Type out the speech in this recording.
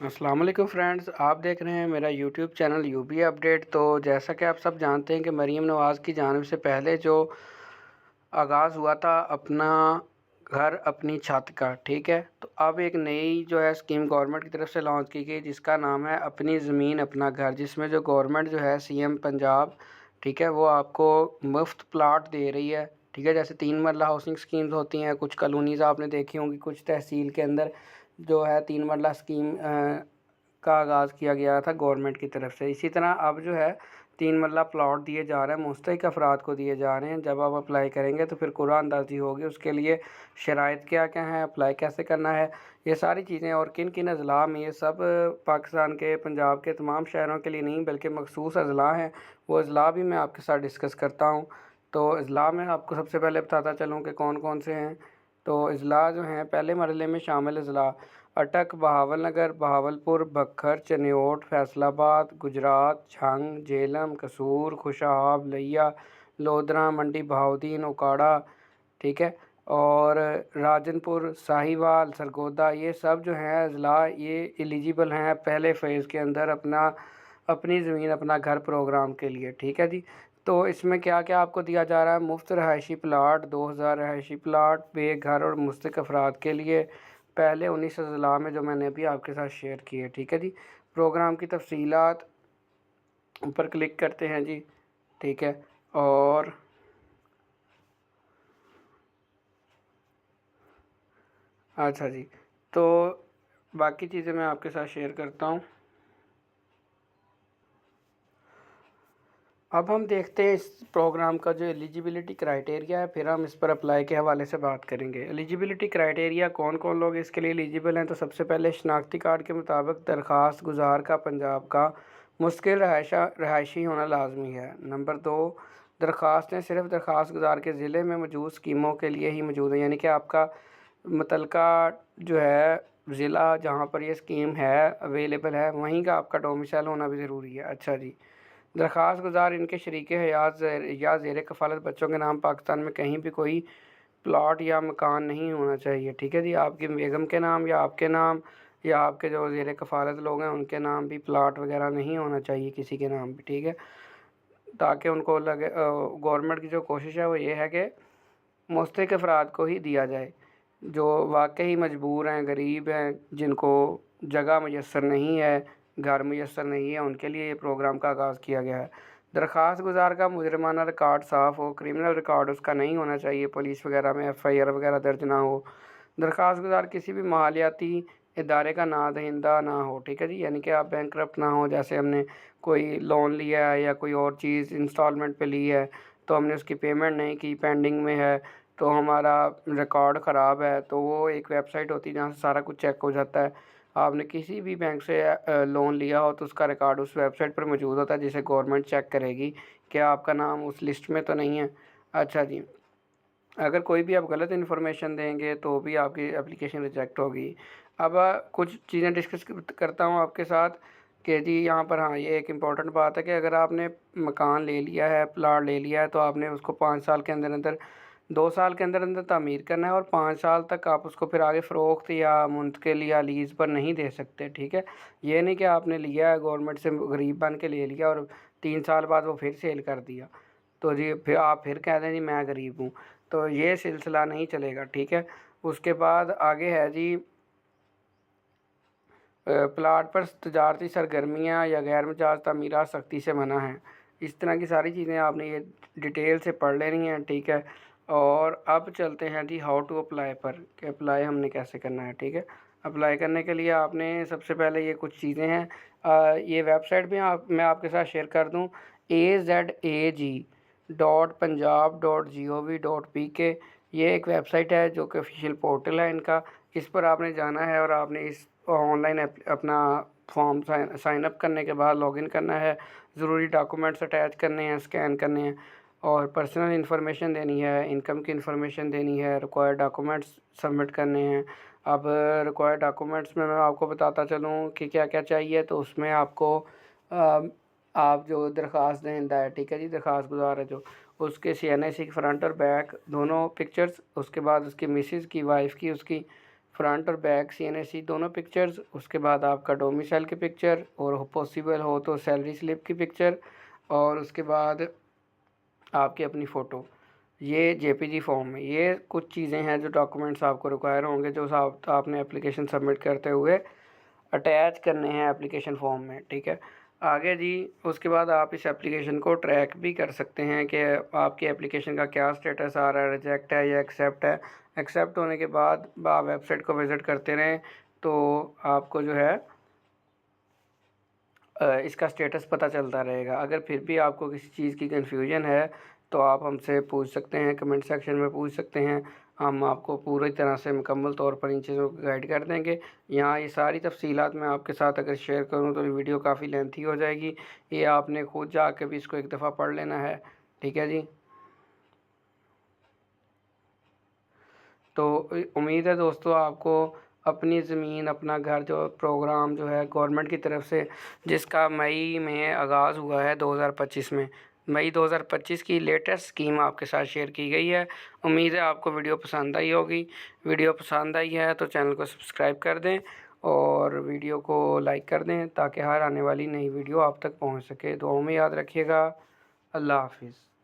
السلام علیکم فرینڈز، آپ دیکھ رہے ہیں میرا YouTube channel U B update. تو جیسا کہ آپ سب جانتے ہیں کہ مریم نواز کی جانب سے پہلے جو آغاز ہوا تھا اپنا گھر، اپنی چھت کا، ٹھیک ہے؟ تو اب ایک نئی جو ہے اسکیم گورنمنٹ کی طرف سے لانچ کی گئی، جس کا نام ہے اپنی زمین، اپنا گھر، جس میں جو گورنمنٹ جو ہے سی ایم پنجاب، ٹھیک ہے، وہ آپ کو مفت پلاٹ دے رہی ہے۔ ٹھیک ہے، جیسے تین مرلہ ہاؤسنگ اسکیمز ہوتی ہیں، کچھ کالونیز آپ نے دیکھی ہوں گی، کچھ تحصیل کے اندر۔ جو ہے تین مرلہ اسکیم کا آغاز کیا گیا تھا گورنمنٹ کی طرف سے۔ اسی طرح اب جو ہے تین مرلہ پلاٹ دیے جا رہے ہیں، مستحق افراد کو دیے جا رہے ہیں۔ جب آپ اپلائی کریں گے تو پھر قرآن اندازی ہوگی۔ اس کے لیے شرائط کیا کیا ہیں اپلائی کیسے کرنا ہے، یہ ساری چیزیں اور کن کن اضلاع میں یہ سب پاکستان کے، پنجاب کے تمام شہروں کے لیے نہیں بلکہ مخصوص اضلاع ہیں۔ وہ اضلاع بھی میں آپ کے ساتھ ڈسکس کرتا ہوں۔ تو اضلاع میں آپ کو سب سے پہلے بتاتا چلوں کہ کون کون سے ہیں۔ تو اضلاع جو ہیں، پہلے مرحلے میں شامل اضلاع اٹک، بہاول نگر بہاولپور بکھر، چنیوٹ، فیصل آباد، گجرات جھنگ جہلم قصور، خوشاب لیا لودھرا منڈی بہاؤدین اکاڑا ٹھیک ہے، اور راجن پور، ساہیوال، سرگودا، یہ سب جو ہیں اضلاع، یہ ایلیجیبل ہیں پہلے فیز کے اندر اپنا، اپنی زمین، اپنا گھر پروگرام کے لیے، ٹھیک ہے جی؟ تو اس میں کیا کیا آپ کو دیا جا رہا ہے؟ مفت رہائشی پلاٹ، دو ہزار رہائشی پلاٹ، بے گھر اور مستق افراد کے لیے۔ پہلے انیس اضلاع میں جو میں نے ابھی آپ کے ساتھ شیئر کی ہے، ٹھیک ہے جی؟ پروگرام کی تفصیلات اوپر کلک کرتے ہیں جی ٹھیک ہے۔ اور اچھا جی تو باقی چیزیں میں آپ کے ساتھ شیئر کرتا ہوں۔ اب ہم دیکھتے ہیں اس پروگرام کا جو ایلیجیبلٹی کرائٹیریا ہے، پھر ہم اس پر اپلائی کے حوالے سے بات کریں گے۔ ایلیجیبلٹی کرائٹیریا کون کون لوگ اس کے لیے ایلیجیبل ہیں؟ تو سب سے پہلے شناختی کارڈ کے مطابق درخواست گزار کا، پنجاب کا مشکل رہائشہ رہائشی ہونا لازمی ہے۔ نمبر دو، درخواستیں صرف درخواست گزار کے ضلع میں موجود اسکیموں کے لیے ہی موجود ہیں یعنی کہ آپ کا متعلقہ جو ہے ضلع جہاں پر یہ اسکیم ہے اویلیبل ہے، وہیں کا آپ کا ڈومیسائل ہونا بھی ضروری ہے۔ اچھا جی۔ درخواست گزار ان کے شریک حیات یا زیر کفالت بچوں کے نام پاکستان میں کہیں بھی کوئی پلاٹ یا مکان نہیں ہونا چاہیے، ٹھیک ہے جی؟ آپ کی بیگم کے نام یا آپ کے نام یا آپ کے جو زیر کفالت لوگ ہیں، ان کے نام بھی پلاٹ وغیرہ نہیں ہونا چاہیے کسی کے نام بھی ٹھیک ہے؟ تاکہ ان کو لگے گورنمنٹ کی جو کوشش ہے، وہ یہ ہے کہ مستحق افراد کو ہی دیا جائے۔ جو واقعی مجبور ہیں، غریب ہیں، جن کو جگہ میسر نہیں ہے گھر میسر نہیں ہے، ان کے لیے یہ پروگرام کا آغاز کیا گیا ہے۔ درخواست گزار کا مجرمانہ ریکارڈ صاف ہو کرمنل ریکارڈ اس کا نہیں ہونا چاہیے، پولیس وغیرہ میں ایف آئی آر وغیرہ درج نہ ہو۔ درخواست گزار کسی بھی مالیاتی ادارے کا نا دہندہ نہ ہو، ٹھیک ہے جی؟ یعنی کہ آپ بینک کرپٹ نہ ہو جیسے ہم نے کوئی لون لیا ہے یا کوئی اور چیز انسٹالمنٹ پہ لی ہے، تو ہم نے اس کی پیمنٹ نہیں کی پینڈنگ میں ہے، تو ہمارا ریکارڈ خراب ہے، تو وہ ایک ویب سائٹ ہوتی ہے جہاں سے سارا کچھ چیک ہو جاتا ہے۔ آپ نے کسی بھی بینک سے لون لیا ہو تو اس کا ریکارڈ اس ویب سائٹ پر موجود ہوتا ہے جسے گورنمنٹ چیک کرے گی کہ آپ کا نام اس لسٹ میں تو نہیں ہے۔ اچھا جی۔ اگر کوئی بھی آپ غلط انفارمیشن دیں گے تو بھی آپ کی اپلیکیشن ریجیکٹ ہوگی۔ اب کچھ چیزیں ڈسکس کرتا ہوں آپ کے ساتھ کہ جی یہاں پر ہاں یہ ایک امپورٹنٹ بات ہے کہ اگر آپ نے مکان لے لیا ہے، پلاٹ لے لیا ہے تو آپ نے اس کو پانچ سال کے اندر اندر دو سال کے اندر اندر تعمیر کرنا ہے اور پانچ سال تک آپ اس کو پھر آگے فروخت یا منتقل یا لیز پر نہیں دے سکتے، ٹھیک ہے؟ یہ نہیں کہ آپ نے لیا ہے گورنمنٹ سے غریب بن کے لے لیا اور تین سال بعد وہ پھر سیل کر دیا۔ تو جی پھر آپ پھر کہہ دیں جی میں غریب ہوں۔ تو یہ سلسلہ نہیں چلے گا، ٹھیک ہے؟ اس کے بعد آگے ہے جی پلاٹ پر تجارتی سرگرمیاں یا غیر مجاز تعمیرات سختی سے منع ہیں۔ اس طرح کی ساری چیزیں آپ نے یہ ڈیٹیل سے پڑھ لینی ہیں، ٹھیک ہے؟ اور اب چلتے ہیں جی ہاؤ ٹو اپلائی پر کہ اپلائی ہم نے کیسے کرنا ہے، ٹھیک ہے؟ اپلائی کرنے کے لیے آپ نے سب سے پہلے یہ کچھ چیزیں ہیں۔ یہ ویب سائٹ بھی آپ، میں آپ کے ساتھ شیئر کر دوں۔ A Z A G dot Punjab dot G O V dot P K یہ ایک ویب سائٹ ہے جو کہ آفیشیل پورٹل ہے ان کا۔ اس پر آپ نے جانا ہے اور آپ نے اس آن لائن اپنا فارم سائن اپ کرنے کے بعد لاگ ان کرنا ہے۔ ضروری ڈاکومنٹس اٹیچ کرنے ہیں اسکین کرنے ہیں۔ اور پرسنل انفارمیشن دینی ہے انکم کی انفارمیشن دینی ہے ریکوائرڈ ڈاکومنٹس سبمٹ کرنے ہیں۔ اب ریکوائرڈ ڈاکومنٹس میں میں آپ کو بتاتا چلوں کہ کیا کیا چاہیے، تو اس میں آپ کو آپ جو درخواست دہندہ ہے ٹھیک ہے جی؟ درخواست گزار ہے جو۔ اس کے سی این آئی سی کی فرنٹ اور بیک دونوں پکچرس اس کے بعد اس کی مسز کی وائف کی، اس کی فرنٹ اور back C N S C دونوں پکچرز اس کے بعد آپ کا ڈومیسائل کی پکچر اور پاسبل ہو تو سیلری سلپ کی پکچر اور اس کے بعد آپ کی اپنی فوٹو یہ جے پی جی فارم میں یہ کچھ چیزیں ہیں جو ڈاکومنٹس آپ کو ریکوائر ہوں گے جو آپ آپ نے اپلیکیشن سبمٹ کرتے ہوئے اٹیچ کرنے ہیں اپلیکیشن فارم میں. ٹھیک ہے؟ آگے جی اس کے بعد آپ اس اپلیکیشن کو ٹریک بھی کر سکتے ہیں کہ آپ کی اپلیکیشن کا کیا اسٹیٹس آ رہا ہے ریجیکٹ ہے یا ایکسیپٹ ہے. ایکسیپٹ ہونے کے بعد آپ ویب سائٹ کو وزٹ کرتے رہیں تو آپ کو جو ہے اس کا اسٹیٹس پتہ چلتا رہے گا۔ اگر پھر بھی آپ کو کسی چیز کی کنفیوژن ہے، تو آپ ہم سے پوچھ سکتے ہیں کمنٹ سیکشن میں پوچھ سکتے ہیں۔ ہم آپ کو پوری طرح سے مکمل طور پر ان چیزوں کو گائیڈ کر دیں گے۔ یہاں یہ ساری تفصیلات میں آپ کے ساتھ اگر شیئر کروں تو ویڈیو کافی لینتھی ہو جائے گی۔ یہ آپ نے خود جا کے بھی اس کو ایک دفعہ پڑھ لینا ہے۔ ٹھیک ہے جی؟ تو امید ہے دوستو آپ کو اپنی زمین، اپنا گھر جو پروگرام جو ہے گورنمنٹ کی طرف سے، جس کا مئی میں آغاز ہوا ہے دو ہزار پچیس میں۔ مئی دو ہزار پچیس کی لیٹسٹ اسکیم آپ کے ساتھ شیئر کی گئی ہے۔ امید ہے آپ کو ویڈیو پسند آئی ہوگی۔ ویڈیو پسند آئی ہے تو چینل کو سبسکرائب کر دیں اور ویڈیو کو لائک کر دیں تاکہ ہر آنے والی نئی ویڈیو آپ تک پہنچ سکے۔ دعاؤں میں یاد رکھیے گا۔ اللہ حافظ۔